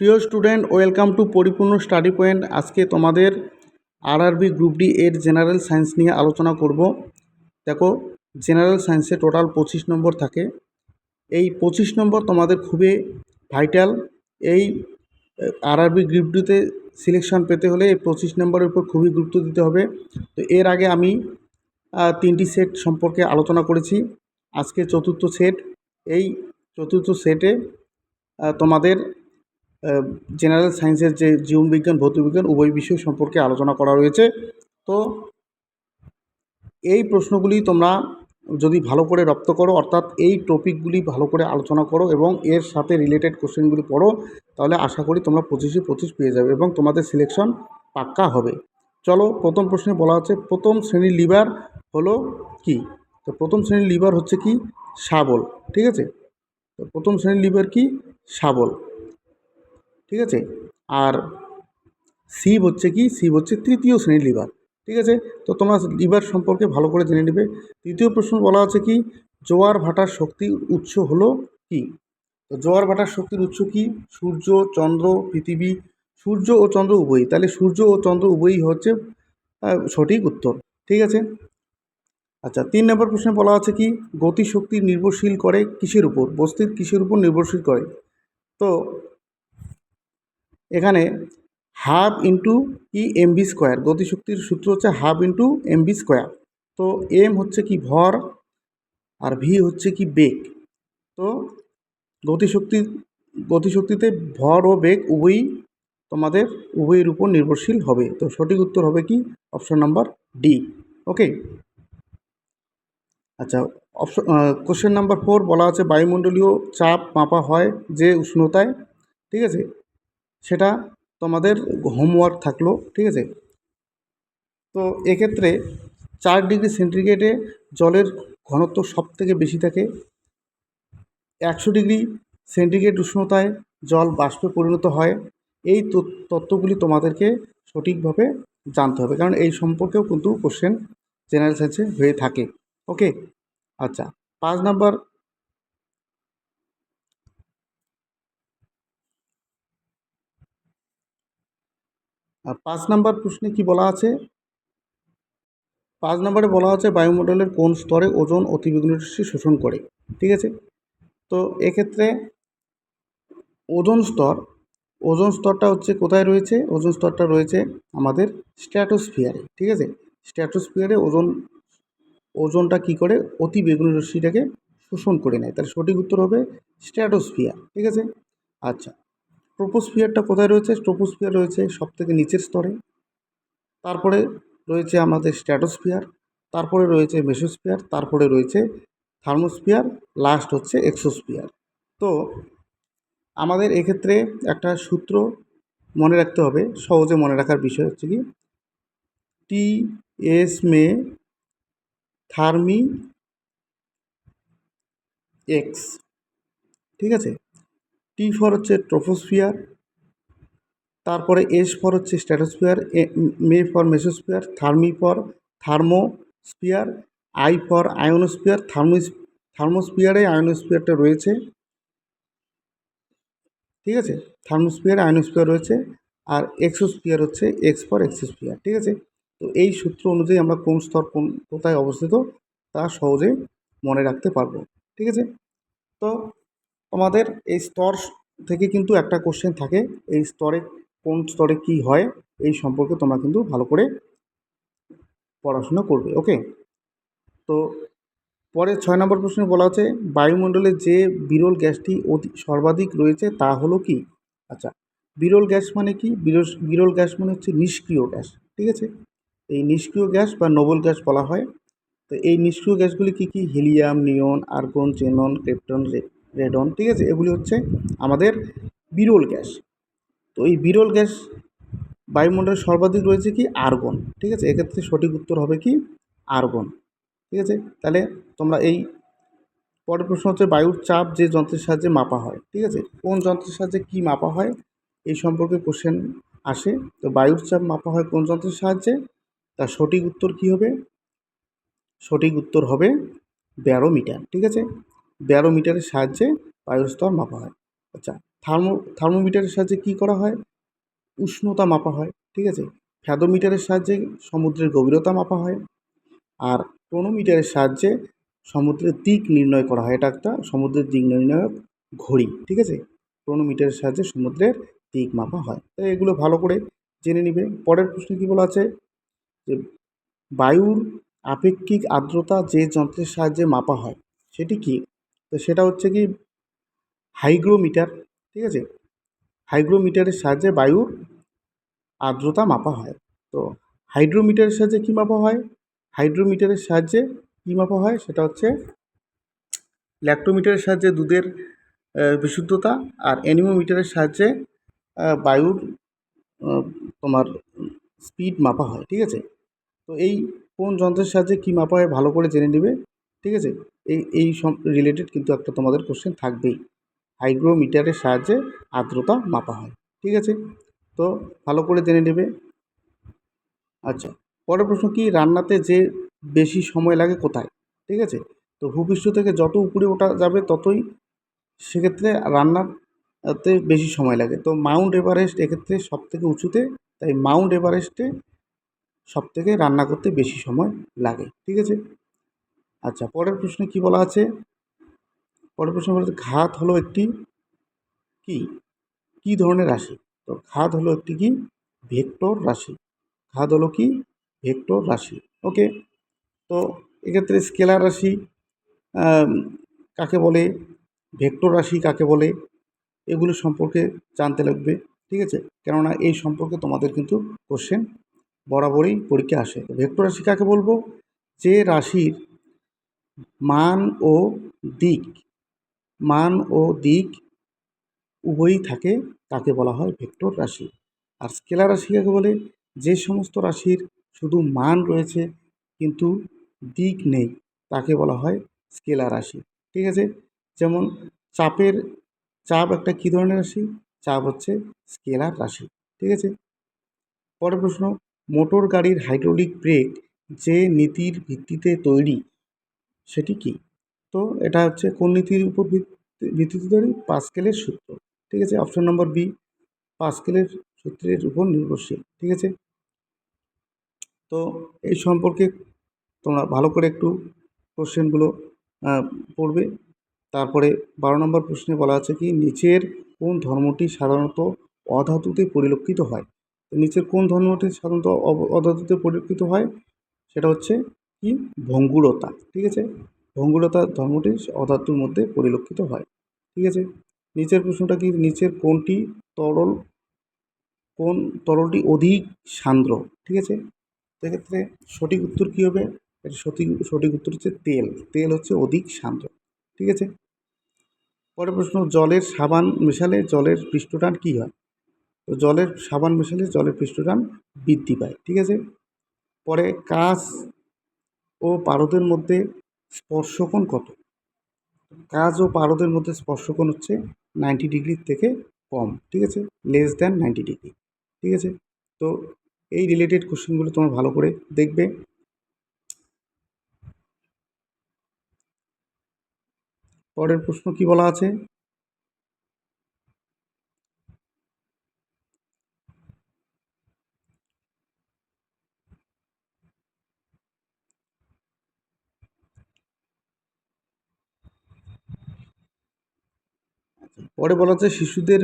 প্রিয় student, welcome to Paripurna study point. আজকে তোমাদের আরআরবি গ্রুপ ডি এর জেনারেল সায়েন্স নিয়ে আলোচনা করব। দেখো জেনারেল সায়েন্সে টোটাল পঁচিশ নম্বর থাকে। এই পঁচিশ নম্বর তোমাদের খুবই ভাইটাল এই আরআরবি গ্রুপ ডিতে সিলেকশন পেতে হলে এই পঁচিশ নম্বরের উপর খুবই গুরুত্ব দিতে হবে। তো এর আগে আমি তিনটি সেট সম্পর্কে আলোচনা করেছি। আজকে চতুর্থ সেট এই চতুর্থ সেটে তোমাদের জেনারেল সায়েন্সের যে জীবনবিজ্ঞান ভৌতবিজ্ঞান উভয় বিষয় সম্পর্কে আলোচনা করা রয়েছে। তো এই প্রশ্নগুলি তোমরা যদি ভালো করে রপ্ত করো, অর্থাৎ এই টপিকগুলি ভালো করে আলোচনা করো এবং এর সাথে রিলেটেড কোশ্চেনগুলি পড়ো, তাহলে আশা করি তোমরা পঁচিশে পঁচিশ পেয়ে যাবে এবং তোমাদের সিলেকশন পাক্কা হবে। চলো, প্রথম প্রশ্নে বলা হচ্ছে, প্রথম শ্রেণির লিভার হলো কি? তো প্রথম শ্রেণির লিভার হচ্ছে কি? শাবল, ঠিক আছে? তো প্রথম শ্রেণির লিভার কি? শাবল। ঠিক আছে? আর শিব হচ্ছে কি? শিব হচ্ছে তৃতীয় শ্রেণির লিভার, ঠিক আছে? তো তোমরা লিভার সম্পর্কে ভালো করে জেনে নেবে। তৃতীয় প্রশ্ন বলা আছে কি? জোয়ার ভাটার শক্তির উৎস হলো কি? তো জোয়ার ভাটার শক্তির উৎস কি? সূর্য, চন্দ্র, পৃথিবী। সূর্য ও চন্দ্র উভয়ই। তাহলে সূর্য ও চন্দ্র উভয়ই হচ্ছে সঠিক উত্তর, ঠিক আছে? আচ্ছা তিন নম্বর প্রশ্নে বলা আছে কি? গতিশক্তি নির্ভরশীল করে কিসের উপর? বস্তুর কিসের উপর নির্ভরশীল করে? তো এখানে হাফ ইন্টু কি এমবি স্কোয়ার, গতিশক্তির সূত্র হচ্ছে half into m v square. তো এম হচ্ছে কি ভর আর ভি হচ্ছে কি বেগ। তো গতিশক্তি, গতিশক্তিতে ভর ও বেগ উভয়ই তোমাদের, উভয়ের উপর নির্ভরশীল হবে। তো সঠিক উত্তর হবে কি? Option number D. ওকে? আচ্ছা অপশন কোশ্চেন নাম্বার ফোর বলা আছে, বায়ুমণ্ডলীয় চাপ মাপা হয় যে উষ্ণতায়। ঠিক আছে? সেটা তোমাদের হোমওয়ার্ক থাকল, ঠিক আছে? তো এক্ষেত্রে চার ডিগ্রি সেন্টিগ্রেডে জলের ঘনত্ব সব থেকে বেশি থাকে। একশো ডিগ্রি সেন্টিগ্রেড উষ্ণতায় জল বাষ্পে পরিণত হয়। এই তত্ত্বগুলি তোমাদেরকে সঠিকভাবে জানতে হবে, কারণ এই সম্পর্কেও কিন্তু কোশ্চেন জেনারেল সায়েন্সে হয়ে থাকে। ওকে আচ্ছা পাঁচ নাম্বার আর পাঁচ নাম্বার প্রশ্নে কি বলা আছে? পাঁচ নম্বরে বলা আছে বায়ুমণ্ডলের কোন স্তরে ওজন অতিবেগুনি রশ্মি শোষণ করে, ঠিক আছে? তো এক্ষেত্রে ওজন স্তর, ওজন স্তরটা হচ্ছে কোথায় রয়েছে? ওজন স্তরটা রয়েছে আমাদের স্ট্র্যাটোস্ফিয়ারে, ঠিক আছে? স্ট্র্যাটোস্ফিয়ারে ওজন, ওজনটা কি করে? অতি বেগুনি রশ্মিটাকে শোষণ করে নেয়। তাহলে সঠিক উত্তর হবে স্ট্র্যাটোস্ফিয়ার, ঠিক আছে? আচ্ছা ট্রোপোস্ফিয়ারটা কোথায় রয়েছে? ট্রোপোস্ফিয়ার রয়েছে সব থেকে নিচের স্তরে। তারপরে রয়েছে আমাদের স্ট্র্যাটোস্ফিয়ার, তারপরে রয়েছে মেসোস্ফিয়ার, তারপরে রয়েছে থার্মোস্ফিয়ার, লাস্ট হচ্ছে এক্সোস্ফিয়ার। তো আমাদের এক্ষেত্রে একটা সূত্র মনে রাখতে হবে, সহজে মনে রাখার বিষয় হচ্ছে কি টি এস মে থার্মি এক্স, ঠিক আছে? টি ফর হচ্ছে ট্রোপোস্ফিয়ার তারপরে এস ফর হচ্ছে stratosphere me for mesosphere thermo for thermosphere I for ionosphere thermo থার্মোস্ফিয়ারে আয়োনোস্ফিয়ারটা রয়েছে। ঠিক আছে? থার্মোস্ফিয়ার আয়োনোস্ফিয়ার রয়েছে আর এক্সোস্ফিয়ার হচ্ছে এক্স ফর এক্সোস্ফিয়ার ঠিক আছে? তো এই সূত্র অনুযায়ী আমরা কোন স্তর কোন, কোথায় অবস্থিত তা সহজে মনে রাখতে পারব। ঠিক আছে? তো তোমাদের এই স্তর থেকে কিন্তু একটা কোশ্চেন থাকে, এই স্তরে কোন স্তরে কি হয়, এই সম্পর্কে তোমরা কিন্তু ভালো করে পড়াশোনা করবে ওকে তো পরে ছয় নম্বর প্রশ্নে বলা হচ্ছে, বায়ুমণ্ডলে যে বিরল গ্যাসটি অতি সর্বাধিক রয়েছে তা হলো কি? আচ্ছা বিরল গ্যাস মানে কি? বিরল বিরল গ্যাস মানে হচ্ছে নিষ্ক্রিয় গ্যাস, ঠিক আছে? এই নিষ্ক্রিয় গ্যাস বা নোবেল গ্যাস বলা হয়। তো এই নিষ্ক্রিয় গ্যাসগুলি কী কী? Helium, neon, argon xenon krypton radon ঠিক আছে? এগুলি হচ্ছে আমাদের বিরল গ্যাস। তো এই বিরল গ্যাস বায়ুমণ্ডলে সর্বাধিক রয়েছে কি? আর্গন, ঠিক আছে? এক্ষেত্রে সঠিক উত্তর হবে কি? আর্গন, ঠিক আছে? তাহলে তোমরা এই পরের প্রশ্ন হচ্ছে বায়ুর চাপ যে যন্ত্রের সাহায্যে মাপা হয়, ঠিক আছে? কোন যন্ত্রের সাহায্যে কি মাপা হয়? এই সম্পর্কে কোশ্চেন আসে। তো বায়ুর চাপ মাপা হয় কোন যন্ত্রের সাহায্যে? তার সঠিক উত্তর কি হবে? সঠিক উত্তর হবে ব্যারোমিটার, ঠিক আছে? ব্যারোমিটারের সাহায্যে বায়ুর স্তর মাপা হয়। আচ্ছা থার্মো, থার্মোমিটারের সাহায্যে কী করা হয়? উষ্ণতা মাপা হয়, ঠিক আছে? ফ্যাদোমিটারের সাহায্যে সমুদ্রের গভীরতা মাপা হয় আর টোনোমিটারের সাহায্যে সমুদ্রের দিক নির্ণয় করা হয়। এটা একটা সমুদ্রের দিক নির্ণায়ক ঘড়ি, ঠিক আছে? টোনোমিটারের সাহায্যে সমুদ্রের দিক মাপা হয়। তাই এগুলো ভালো করে জেনে নিবে। পরের প্রশ্নে কী বলা আছে? যে বায়ুর আপেক্ষিক আর্দ্রতা যে যন্ত্রের সাহায্যে মাপা হয়, সেটি কি? তো সেটা হচ্ছে কি হাইগ্রোমিটার, ঠিক আছে? হাইগ্রোমিটারের সাহায্যে বায়ুর আর্দ্রতা মাপা হয়। তো হাইড্রোমিটারের সাহায্যে কী মাপা হয়? হাইড্রোমিটারের সাহায্যে কী মাপা হয়? সেটা হচ্ছে ল্যাক্টোমিটারের সাহায্যে দুধের বিশুদ্ধতা আর অ্যানিমোমিটারের সাহায্যে বায়ুর তোমার স্পিড মাপা হয়, ঠিক আছে? তো এই কোন যন্ত্রের সাহায্যে কী মাপা হয় ভালো করে জেনে নেবে, ঠিক আছে? এই এই সব রিলেটেড কিন্তু একটা তোমাদের কোশ্চেন থাকবেই। হাইগ্রোমিটারের সাহায্যে আর্দ্রতা মাপা হয়, ঠিক আছে? তো ভালো করে জেনে নেবে। আচ্ছা পরের প্রশ্ন কি, রান্নাতে যে বেশি সময় লাগে কোথায়? ঠিক আছে? তো ভূপৃষ্ঠ থেকে যত উপরে ওঠা যাবে ততই সেক্ষেত্রে রান্নাতে বেশি সময় লাগে। তো মাউন্ট এভারেস্ট এক্ষেত্রে সব থেকে উঁচুতে, তাই মাউন্ট এভারেস্টে সব থেকে রান্না করতে বেশি সময় লাগে, ঠিক আছে? আচ্ছা পরের প্রশ্নে কি বলা আছে? পরের প্রশ্ন বলা আছে, ঘাত হলো একটি কি? কি ধরনের রাশি? তো ঘাত হলো একটি কি? ভেক্টর রাশি। ঘাত হলো কি? ভেক্টর রাশি। ওকে? তো এক্ষেত্রে স্কেলার রাশি কাকে বলে? ভেক্টর রাশি কাকে বলে? এগুলো সম্পর্কে জানতে লাগবে, ঠিক আছে? কেননা এই সম্পর্কে তোমাদের কিন্তু কোশ্চেন বরাবরই পরীক্ষা আসে। ভেক্টর রাশি কাকে বলব? যে রাশির মান ও দিক। মান ও দিক উভয়ই থাকে, তাকে বলা হয় ভেক্টর রাশি। আর স্কেলার রাশি কাকে বলে যে সমস্ত রাশির শুধু মান রয়েছে, কিন্তু দিক নেই, তাকে বলা হয় স্কেলার রাশি। ঠিক আছে? যেমন চাপের, চাপ একটা কী ধরনের রাশি? চাপ হচ্ছে স্কেলার রাশি। ঠিক আছে? পরের প্রশ্ন, মোটর গাড়ির হাইড্রোলিক ব্রেক যে নীতির ভিত্তিতে তৈরি সেটি কি তো এটা হচ্ছে কোন নীতির উপর ভিত্তি- ভিত্তিতে তৈরি পাস্কেলের সূত্র, ঠিক আছে? অপশন নম্বর বি পাস্কেলের সূত্রের উপর নির্ভরশীল, ঠিক আছে? তো এই সম্পর্কে তোমরা ভালো করে একটু কোশ্চেনগুলো পড়বে। তারপরে বারো নম্বর প্রশ্নে বলা আছে কি, নিচের কোন ধর্মটি সাধারণত অধাতুতে পরিলক্ষিত হয়? নিচের কোন ধর্মটি সাধারণত অধাতুতে পরিলক্ষিত হয়? সেটা হচ্ছে কি ভঙ্গুরতা, ঠিক আছে? ভঙ্গুরতা ধর্মটি অধাতুর মধ্যে পরিলক্ষিত হয়, ঠিক আছে? নিচের প্রশ্নটা কি? নিচের কোনটি তরল, কোন তরলটি অধিক সান্দ্র, ঠিক আছে? সেক্ষেত্রে সঠিক উত্তর কী হবে? এর সঠিক সঠিক উত্তর হচ্ছে তেল তেল হচ্ছে অধিক সান্দ্র, ঠিক আছে? পরের প্রশ্ন, জলের সাবান মেশালে জলের পৃষ্ঠটান কী হয়? তো জলের সাবান মেশালে জলের পৃষ্ঠটান বৃদ্ধি পায়, ঠিক আছে? পরে কাঁচ ও পারদের মধ্যে স্পর্শকোণ কত? কাজ ও পারদের মধ্যে স্পর্শকোণ হচ্ছে নাইনটি ডিগ্রির থেকে কম, ঠিক আছে? লেস দ্যান নাইনটি ডিগ্রি ঠিক আছে? তো এই রিলেটেড কোশ্চেনগুলো তোমার ভালো করে দেখবে। পরের প্রশ্ন কি বলা আছে? পরে বলা হচ্ছে শিশুদের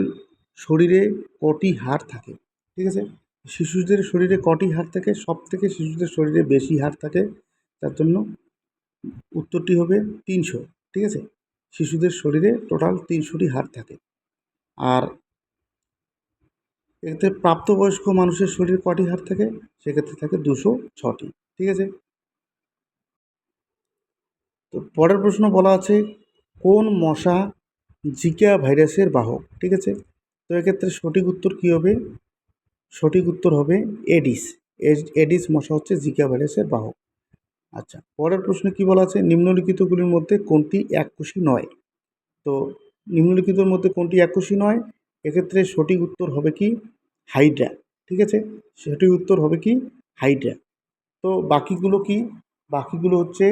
শরীরে কটি হাড় থাকে, ঠিক আছে? শিশুদের শরীরে কটি হাড় থাকে? সব থেকে শিশুদের শরীরে বেশি হাড় থাকে, তার জন্য উত্তরটি হবে তিনশো, ঠিক আছে? শিশুদের শরীরে টোটাল তিনশোটি হাড় থাকে। আর এতে প্রাপ্তবয়স্ক মানুষের শরীরে কটি হাড় থাকে? সেক্ষেত্রে থাকে দুশো ছটি, ঠিক আছে? তো পরের প্রশ্ন বলা আছে, কোন মশা জিকা ভাইরাসের বাহক, ঠিক আছে? তো এক্ষেত্রে সঠিক উত্তর কী হবে? সঠিক উত্তর হবে এডিস। এডিস মশা হচ্ছে জিকা ভাইরাসের বাহক। আচ্ছা পরের প্রশ্নে কি বলা আছে? নিম্নলিখিতগুলির মধ্যে কোনটি এককোষী নয়? তো নিম্নলিখিতর মধ্যে কোনটি এককোষী নয়? এক্ষেত্রে সঠিক উত্তর হবে কি? হাইড্রা, ঠিক আছে? সঠিক উত্তর হবে কি? হাইড্রা। তো বাকিগুলো কি? বাকিগুলো হচ্ছে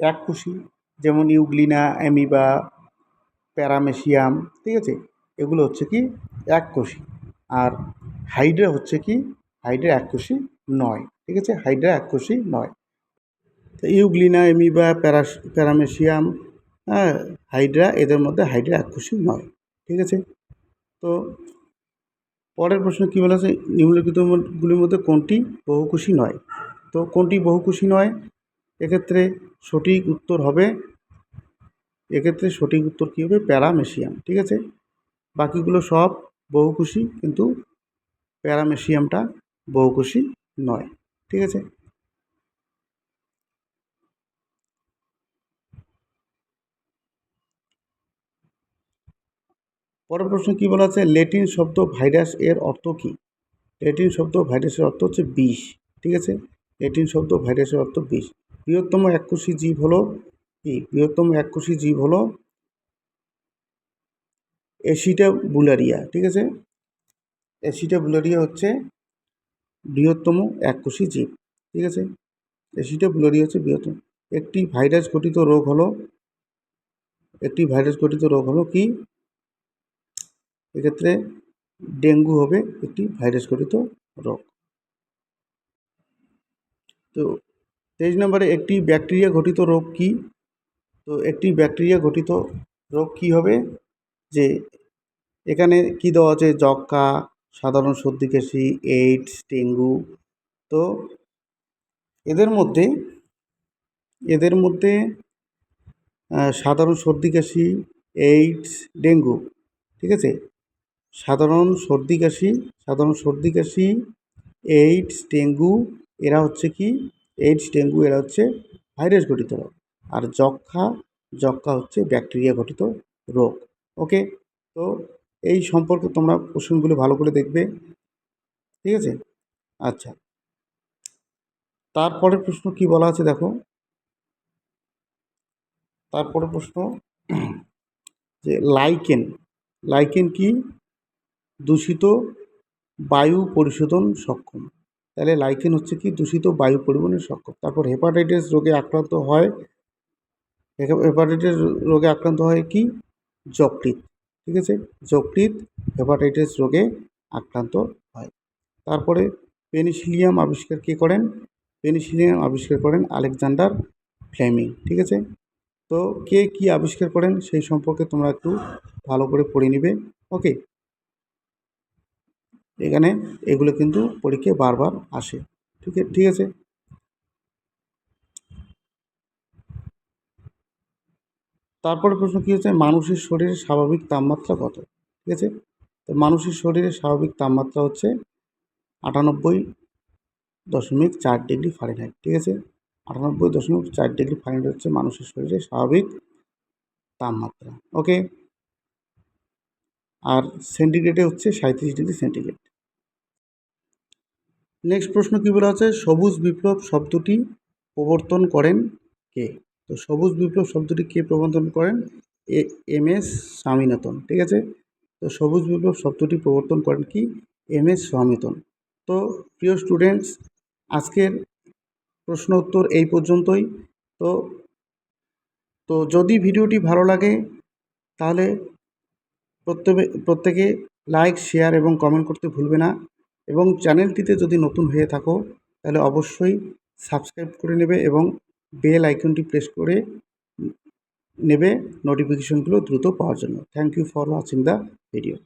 এককোষী যেমন ইউগ্লিনা, অ্যামিবা প্যারামেশিয়াম, ঠিক আছে? এগুলো হচ্ছে কি? এক কোষী। আর হাইড্রা হচ্ছে কি? হাইড্রা এক কোষী নয়, ঠিক আছে? হাইড্রা এক কোষী নয়। তো ইউগ্লিনা এমিবা প্যারাস, প্যারামেশিয়াম হ্যাঁ হাইড্রা, এদের মধ্যে হাইড্রা এক কোষী নয়, ঠিক আছে? তো পরের প্রশ্ন কী বলা আছে নিম্নলিখিতগুলির মধ্যে কোনটি বহুকোষী নয়? তো কোনটি বহুকোষী নয়? এক্ষেত্রে সঠিক উত্তর হবে এক্ষেত্রে সঠিক উত্তর কী হবে? প্যারামেশিয়াম, ঠিক আছে? বাকিগুলো সব বহুকোষী, কিন্তু প্যারামেশিয়ামটা বহুকোষী নয়, ঠিক আছে? পরের প্রশ্ন কী বলা আছে? লেটিন শব্দ ভাইরাস এর অর্থ কী? লেটিন শব্দ ভাইরাসের অর্থ হচ্ছে বিষ, ঠিক আছে? লেটিন শব্দ ভাইরাসের অর্থ বিষ। বৃহত্তম এককোষী জীব হলো কি বৃহত্তম এককোষী জীব হলো এসিটা বুলারিয়া, ঠিক আছে? এসিটা বুলারিয়া হচ্ছে বৃহত্তম এককোষী জীব, ঠিক আছে? এসিটা বুলারিয়া হচ্ছে বৃহত্তম। একটি ভাইরাস ঘটিত রোগ হলো, একটি ভাইরাস ঘটিত রোগ হলো কি? এক্ষেত্রে ডেঙ্গু হবে একটি ভাইরাস ঘটিত রোগ। তো তেইশ নম্বরে একটি ব্যাকটেরিয়া ঘটিত রোগ কি? তো একটি ব্যাকটেরিয়া ঘটিত রোগ কি হবে? যে এখানে কি দেওয়া আছে? যক্কা সাধারণ সর্দি, কাশি, এইডস, ডেঙ্গু। তো এদের মধ্যে এদের মধ্যে সাধারণ সর্দি, কাশি, এইডস, ডেঙ্গু, ঠিক আছে? সাধারণ সর্দি, কাশি, সাধারণ সর্দি, কাশি, এইডস, ডেঙ্গু, এরা হচ্ছে কি? এইডস, ডেঙ্গু, এরা হচ্ছে ভাইরাস ঘটিত রোগ। আর যক্ষা যক্ষা হচ্ছে ব্যাকটেরিয়া ঘটিত রোগ ওকে তো এই সম্পর্কে তোমরা কোশ্চেনগুলো ভালো করে দেখবে, ঠিক আছে? আচ্ছা। তারপরের প্রশ্ন কি বলা আছে দেখো? তারপরে প্রশ্ন যে লাইকেন লাইকেন কি? দূষিত বায়ু পরিশোধন সক্ষম। তাহলে লাইকেন হচ্ছে কি? দূষিত বায়ু পরিবহনের সক্ষম। তারপর হেপাটাইটিস রোগে আক্রান্ত হয় হেপাটাইটিস রোগে আক্রান্ত হয় কি? যকৃৎ, ঠিক আছে? যকৃৎ হেপাটাইটিস রোগে আক্রান্ত হয়। তারপরে পেনিসিলিয়াম আবিষ্কার কে করেন? পেনিসিলিয়াম আবিষ্কার করেন আলেকজান্ডার ফ্লেমিং, ঠিক আছে? তো কে কি আবিষ্কার করেন সেই সম্পর্কে তোমরা একটু ভালো করে পড়ে নিবে। ওকে? এখানে এগুলো কিন্তু পরীক্ষায় বারবার আসে, ঠিক আছে ঠিক আছে? তারপরে প্রশ্ন কী হচ্ছে? মানুষের শরীরের স্বাভাবিক তাপমাত্রা কত? ঠিক আছে? তো মানুষের শরীরের স্বাভাবিক তাপমাত্রা হচ্ছে আটানব্বই দশমিক চার ডিগ্রি ফারেনহাইট। ঠিক আছে? আটানব্বই দশমিক চার ডিগ্রি ফারেনহাইট হচ্ছে মানুষের শরীরের স্বাভাবিক তাপমাত্রা। ওকে? আর সেন্টিগ্রেডে হচ্ছে সাঁত্রিশ ডিগ্রি সেন্টিগ্রেড। নেক্সট প্রশ্ন কী বলা আছে সবুজ বিপ্লব শব্দটি প্রবর্তন করেন কে? তো সবুজ বিপ্লব শব্দটি কে প্রবর্তন করেন? এ, এম এস স্বামীনাথন, ঠিক আছে? তো সবুজ বিপ্লব শব্দটি প্রবর্তন করেন কি? M S Swaminathan. তো প্রিয় স্টুডেন্টস, আজকের প্রশ্ন উত্তর এই পর্যন্তই। তো তো যদি ভিডিওটি ভালো লাগে, তাহলে প্রত্যেকে প্রত্যেকে লাইক, শেয়ার এবং কমেন্ট করতে ভুলবে না। এবং চ্যানেলটিতে যদি নতুন হয়ে থাকো, তাহলে অবশ্যই সাবস্ক্রাইব করে নেবে এবং বেল আইকনটি প্রেস করে নেবে নোটিফিকেশনগুলো দ্রুত পাওয়ার জন্য। Thank you for watching the video